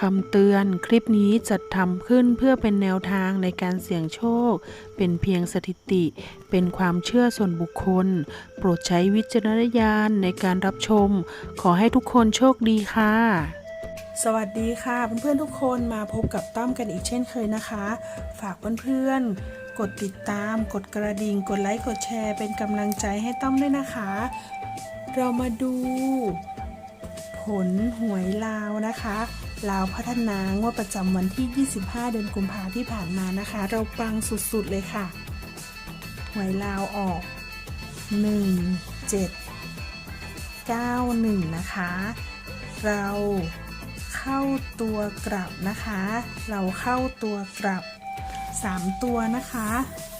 คำเตือนคลิปนี้จัดทำขึ้นเพื่อเป็นแนวทางในการเสี่ยงโชค เป็นเพียงสถิติ เป็นความเชื่อส่วนบุคคล โปรดใช้วิจารณญาณในการรับชม ขอให้ทุกคนโชคดีค่ะ สวัสดีค่ะเพื่อนๆทุกคนมาพบกับต้อมกันอีกเช่นเคยนะคะ ฝากเพื่อนๆกดติดตาม กดกระดิ่ง กดไลค์กดแชร์ เป็นกำลังใจให้ต้อมด้วยนะคะ เรามาดู ลหวยลาวนะคะลาวพัฒนางวดประจำวันที่ 25 เดือนกุมภาที่ผ่านมานะคะ เราปังสุดๆเลยค่ะ หวยลาวออก 1 7 9 1 นะคะ เราเข้าตัวกลับนะคะ เราเข้าตัวกลับ 3 ตัวนะคะ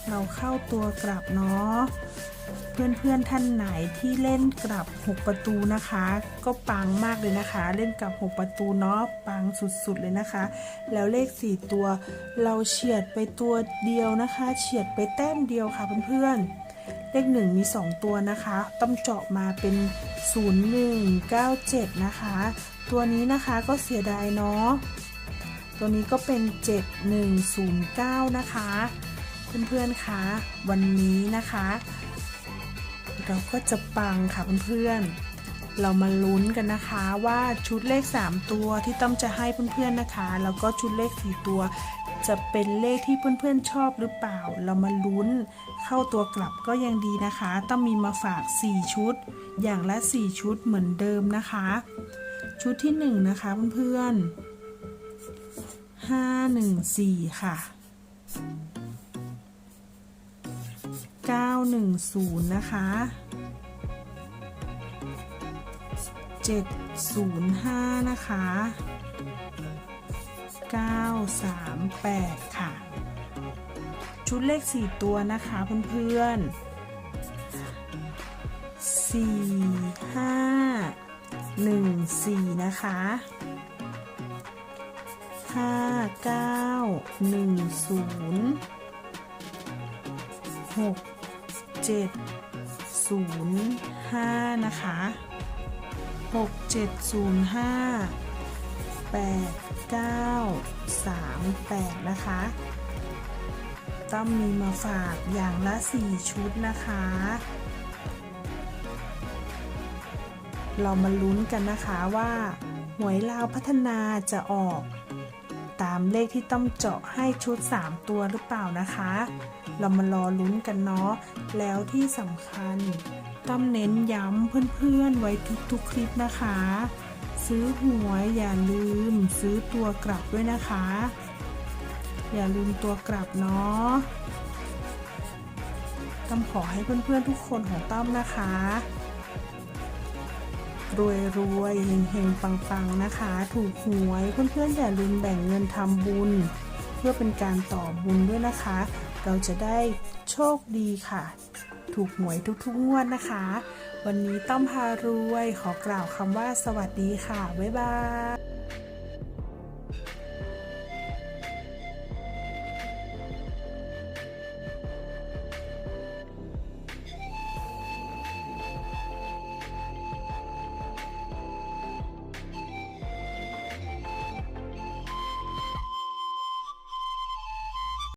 เราเข้าตัวกลับเนาะ เพื่อนๆท่านไหนที่เล่นกลับ 6 ประตูนะคะ ก็ปังมากเลยนะคะ เล่นกลับ 6 ประตูเนาะปังสุดๆเลยนะคะ แล้วเลข 4 ตัว เราเฉียดไปตัวเดียวนะคะเฉียดไปแต้มเดียวค่ะเพื่อนๆเลข 1 มี 2 ตัวนะคะ ต้องเจาะมาเป็น 0197 นะคะ ตัวนี้นะคะก็เสียดายเนาะ ตัวนี้ก็เป็น 7109 นะคะ เพื่อนๆคะวันนี้นะคะ เราก็จะปังค่ะเพื่อนๆ เรามาลุ้นกันนะคะว่าชุดเลข 3 ตัวที่ต้อมจะให้เพื่อนๆนะคะแล้วก็ชุดเลข 4 ตัว จะเป็นเลขที่เพื่อนๆชอบหรือเปล่า เรามาลุ้นเข้าตัวกลับก็ยังดีนะคะ ต้องมีมาฝาก 4 ชุด อย่างละ 4 ชุดเหมือนเดิมนะคะ ชุดที่ 1 นะคะเพื่อนๆ514 ค่ะ 910 นะคะ 705 นะคะ 938 ค่ะ ชุดเลข 4 ตัวนะคะเพื่อนๆ4 5 1 4นะคะ5 9 1 0หกเจ็ดศูนย์ห้านะคะหกเจ็ดศูนย์หกาสามแปดนะคะต้องมีมาฝากอย่างละสี่ชุดนะคะ เรามาลุ้นกันนะคะว่า หวยลาวพัฒนาจะออก ตามเลขที่ต้องเจาะให้ชุด 3 ตัวหรือเปล่านะคะ เรามารอลุ้นกันเนาะ แล้วที่สำคัญต้องเน้นย้ำเพื่อนๆไว้ทุกๆคลิปนะคะ ซื้อหวยอย่าลืมซื้อตัวกลับด้วยนะคะ อย่าลืมตัวกลับเนาะต้อมขอให้เพื่อนๆทุกคนของต้อมนะคะ รวยรวยเฮงเฮงปังปังนะคะ ถูกหวยเพื่อนๆอย่าลืมแบ่งเงินทำบุญ เพื่อเป็นการต่อบุญด้วยนะคะ เราจะได้โชคดีค่ะ ถูกหวยทุกๆงวดนะคะ วันนี้ต้อมพารวยขอกล่าวคำว่าสวัสดีค่ะ บ๊ายบาย